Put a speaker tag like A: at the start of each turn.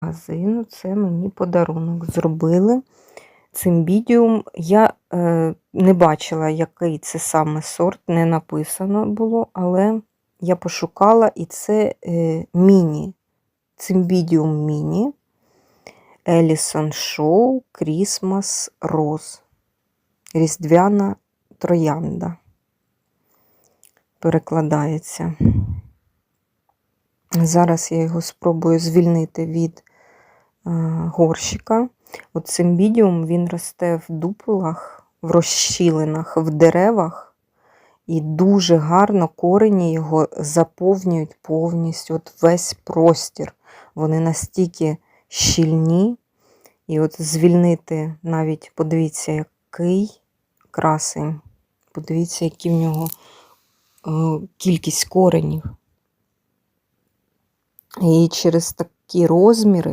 A: магазину. Це мені подарунок зробили. Цимбідіум. Я е, не бачила, який це саме сорт, не написано було, але я пошукала і це е, міні. Цимбідіум міні. Елісон Шоу Крісмас Роз. Різдвяна троянда. Перекладається. Зараз я його спробую звільнити від горщика. От цимбідіум він росте в дуплах, в розщілинах, в деревах, і дуже гарно корені його заповнюють повністю от весь простір. Вони настільки щільні. І от звільнити навіть, подивіться, який красень. Подивіться, які в нього е, кількість коренів. І через такі розміри